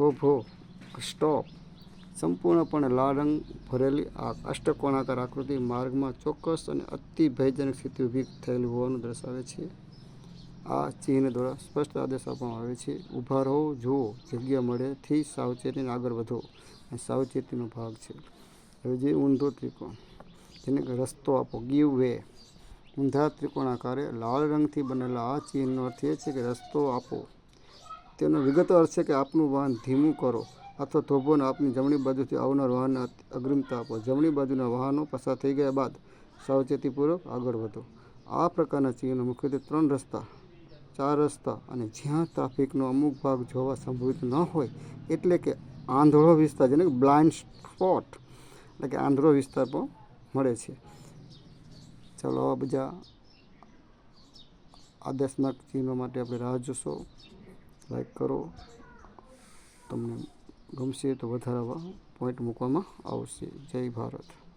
થોભો સ્ટોપ સંપૂર્ણપણે લાલ રંગ ભરેલી આ અષ્ટકોણાકાર આકૃતિ માર્ગમાં ચોક્કસ અને અતિ ભયજનક સ્થિતિ ઊભી થયેલી હોવાનું દર્શાવે છે. આ ચિહ્ન દ્વારા સ્પષ્ટ આદેશ આપવામાં આવે છે. ઊભા રહો, જુઓ, જગ્યા મળેથી સાવચેતીને આગળ વધો. અને સાવચેતીનો ભાગ છે. હવે જે ઊંધો ત્રિકોણ, જેને રસ્તો આપો ગીવ વે ઊંધા ત્રિકોણાકારે લાલ રંગથી બનેલા આ ચિહ્નનો અર્થ એ છે કે રસ્તો આપો. તેનો વિગતો અર્થ કે આપનું વાહન ધીમું કરો અથવા થોભોને આપની જમણી બાજુથી આવનાર વાહનને અગ્રિમતા આપો. જમણી બાજુના વાહનો પસાર થઈ ગયા બાદ સાવચેતીપૂર્વક આગળ વધો. આ પ્રકારના ચિહ્નો મુખ્યત્વે ત્રણ રસ્તા, ચાર રસ્તા અને જ્યાં ટ્રાફિકનો અમુક ભાગ જોવા સંભવિત ન હોય એટલે કે આંધળો વિસ્તાર જેને બ્લાઇન્ડ સ્પોટ એટલે કે આંધળો વિસ્તાર પણ મળે છે. ચાલો આવા બીજા આદેશનાક ચિહ્નો માટે આપણે રાહ જોશો. લાઈક કરો. તમને ગમશે તો વધારાવા પોઈન્ટ મૂકવામાં આવશે. જય ભારત.